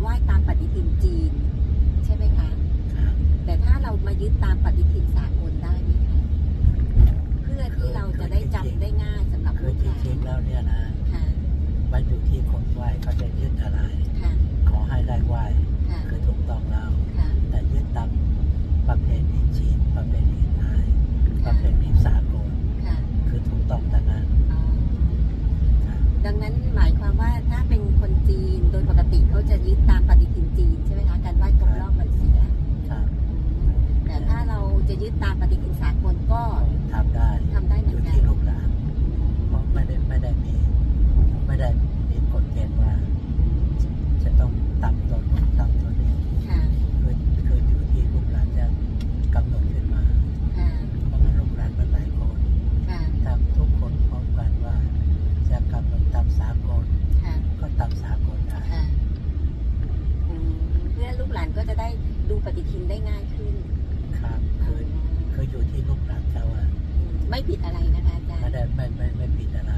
ไหว้ตามปฏิทินจีน ใช่ไหมคะครับแต่ถ้าเรามายึดตามปฏิทินสากลได้ไหมคะ เพื่อที่เราจะได้จำได้ง่ายสำหรับคืลูอกจหลานริงๆแล้วเนี่ยนะค่ะ มันอยู่ที่คนไหว้เขาจะยึดอะไร ค่ะ ขอให้ได้ไหว้ค่ะ คือถูกต้องแล้ว ค่ะ แต่ยึดตามประเพณีจีนประเพณีไทยประเพณีสากลค่ะคือถูกต้องทั้งนั้นอ๋อครับดังนั้นหมาย ยึดตามปฏิทินสากลก็ทำได้ทำได้เหอมือนยู่กันที่ลูกหลานเพราะไม่ได้ไม่ได้มีไม่ได้มีกฎเกณฑ์ว่า จะต้องตัดตัวนู้นตัดตัวนี้ค่ะคือคืออยู่ที่ลูกหลานจะกำหนดขึ้นมาค่ะเพราะงั้นลูกหลานมันหลายคนค่ะถ้าทุกคนพร้อมกันว่า จะกำหนดตามสากลค่ะก็ตามสากลได้ค่ะอืมเพื่อลูกหลานก็จะได้ดูปฏิทินได้ง่ายขึ้น ครับคือคืออยู่ที่ลูกหลานเขาว่าอืมไม่ผิดอะไรนะคะอาจารไม่ย์ได้ไม่ไม่ไม่ผิดอะไร